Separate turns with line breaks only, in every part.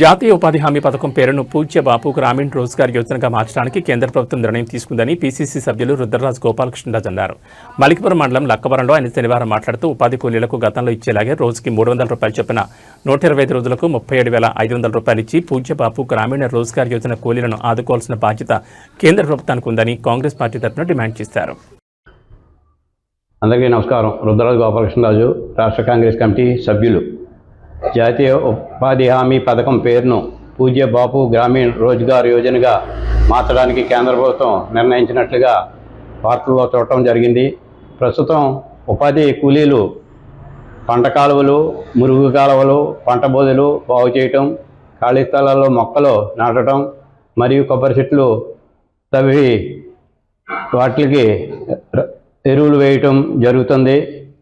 జాతీయ ఉపాధి హామీ పథకం పేరును పూజ్య బాపు గ్రామీణ రోజ్గార్ యోజనగా మార్చడానికి కేంద్ర ప్రభుత్వం నిర్ణయం తీసుకుందని పీసీసీ సభ్యులు రుద్రరాజ్ గోపాలకృష్ణరాజు అన్నారు. మలికిపురం మండలం లక్కవరంలో ఆయన శనివారం మాట్లాడుతూ ఉపాధి కూలీలకు గతంలో ఇచ్చేలాగే రోజుకి మూడు వందల రూపాయలు చొప్పున నూట ఇరవై ఐదు రోజులకు ముప్పై ఏడు వేల ఐదు వందల రూపాయలు ఇచ్చి పూజ్య బాపు గ్రామీణ రోజ్గార్ యోజన కూలీలను ఆదుకోవాల్సిన బాధ్యత కేంద్ర ప్రభుత్వానికి ఉందని కాంగ్రెస్ పార్టీ తరఫున డిమాండ్ చేశారు.
అందరికీ నమస్కారం. రుద్రరాజు గోపాలకృష్ణరాజు రాష్ట్ర కాంగ్రెస్ కమిటీ సభ్యులు. జాతీయ ఉపాధి హామీ పథకం పేరును పూజ్య బాపు గ్రామీణ రోజ్గార్ యోజనగా మార్చడానికి కేంద్ర ప్రభుత్వం నిర్ణయించినట్లుగా వార్తల్లో చూడటం జరిగింది. ప్రస్తుతం ఉపాధి కూలీలు పంట కాలువలు మురుగు కాలువలు పంట బోధులు బాగు చేయటం ఖాళీ స్థలాల్లో మొక్కలు నాటడం మరియు కొబ్బరి చెట్లు తవ్వి వాటికి ఎరువులు వేయటం జరుగుతుంది.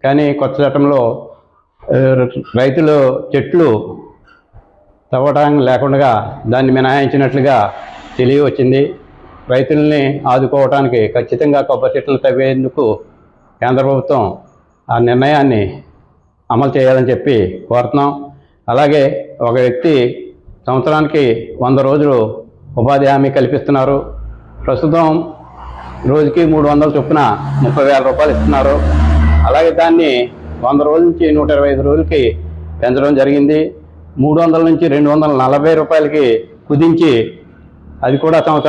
కానీ కొత్త చట్టంలో రైతులు చెట్లు తవ్వడానికి లేకుండా దాన్ని మినహాయించినట్లుగా తెలియవచ్చింది రైతుల్ని ఆదుకోవడానికి ఖచ్చితంగా కొబ్బరి చెట్లు తవ్వేందుకు కేంద్ర ప్రభుత్వం ఆ నిర్ణయాన్ని అమలు చేయాలని చెప్పి కోరుతున్నాం. అలాగే ఒక వ్యక్తి సంవత్సరానికి వంద రోజులు ఉపాధి హామీ కల్పిస్తున్నారు. ప్రస్తుతం రోజుకి మూడు వందల చొప్పున ముప్పై వేల రూపాయలు ఇస్తున్నారు. అలాగే దాన్ని వంద రోజుల నుంచి నూట ఇరవై ఐదు రోజులకి పెంచడం జరిగింది. మూడు వందల నుంచి రెండు వందల నలభై రూపాయలకి కుదించి అది కూడా సంవత్సరం